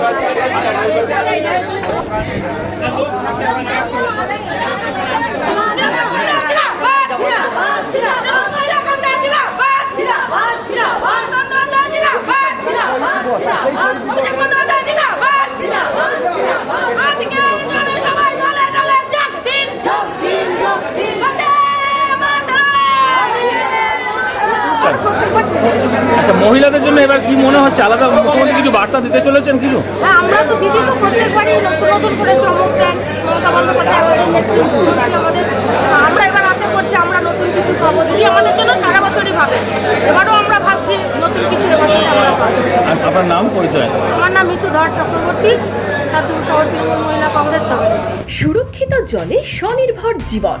Thank you. আচ্ছা মহিলাদের জন্য এবার কি মনে হচ্ছে? আলাদা মুখ্যমন্ত্রী কিছু বার্তা দিতে চলেছেন কিছু? হ্যাঁ আমরা তো দিদি তো প্রত্যেকবারই নতুন নতুন করে চমক দেন মমতা বন্দ্যোপাধ্যায় আমাদের আমরা এবার আশা করছি আমরা নতুন কিছু পাবো। দিদি আমাদের জন্য সারা বছরই ভাবে। এবারও আমরা ভাবছি নতুন কিছু এবছর আমরা পাবো। আপনার নাম পরিচয়? আমার নাম মিঠু ধর চক্রবর্তী সাতদিন শহর তৃণমূল মহিলা কংগ্রেস সভাপতি। সুরক্ষিত জলে স্বনির্ভর জীবন।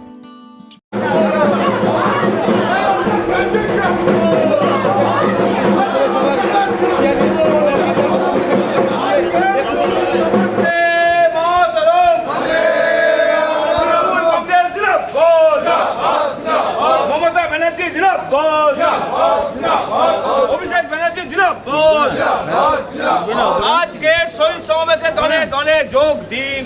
আজকে শহীদ সমাবেশে দলে দলে যোগ দিন।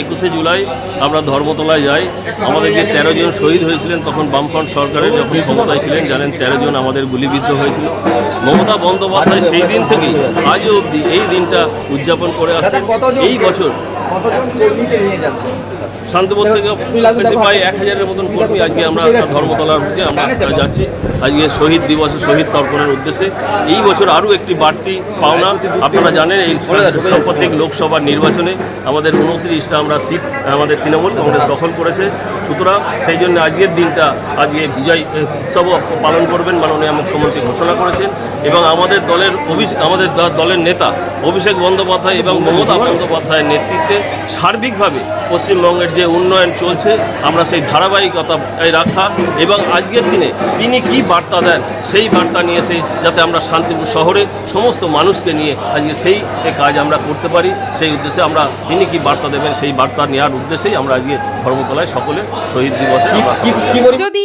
একুশে জুলাই আমরা ধর্মতলায় যাই। আমাদের যে তেরো জন শহীদ হয়েছিলেন তখন বামফ্রন্ট সরকারের যখন ক্ষমতায় ছিলেন জানেন তেরো জন আমাদের গুলিবিদ্ধ হয়েছিল। মমতা বন্দ্যোপাধ্যায় সেই দিন থেকেই আজও অবধি এই দিনটা উদযাপন করে আসছে এই বছর শান্তিপুর থেকে প্রায় এক হাজারের মতন কর্মী আজকে আমরা ধর্মতলার মুখে আমরা যাচ্ছি। আজকে শহীদ দিবসে, শহীদ তর্পণের উদ্দেশ্যে। এই বছর আরও একটি বাড়তি পাওনা আপনারা জানেন, এই সাম্প্রতিক লোকসভা নির্বাচনে আমাদের উনত্রিশটা আমরা সিট, আমাদের তৃণমূল কংগ্রেস দখল করেছে। সুতরাং সেই জন্য আজকের দিনটা, আজকে বিজয় উৎসব পালন করবেন মাননীয় মুখ্যমন্ত্রী ঘোষণা করেছেন এবং আমাদের দলের অভিষেক আমাদের দলের নেতা অভিষেক বন্দ্যোপাধ্যায় এবং মমতা বন্দ্যোপাধ্যায়ের নেতৃত্বে সার্বিকভাবে পশ্চিমবঙ্গের যে উন্নয়ন চলছে আমরা সেই ধারাবাহিকতা রাখা এবং আজকের দিনে তিনি কি বার্তা দেন সেই বার্তা নিয়ে এসে যাতে আমরা শান্তিপুর শহরে সমস্ত মানুষকে নিয়ে আজকে সেই কাজ আমরা করতে পারি সেই উদ্দেশ্যে আমরা তিনি কি বার্তা দেবেন সেই বার্তা নেওয়ার উদ্দেশ্যেই আমরা আজকে ধর্মতলায় সকলে শহীদ দিবসে যদি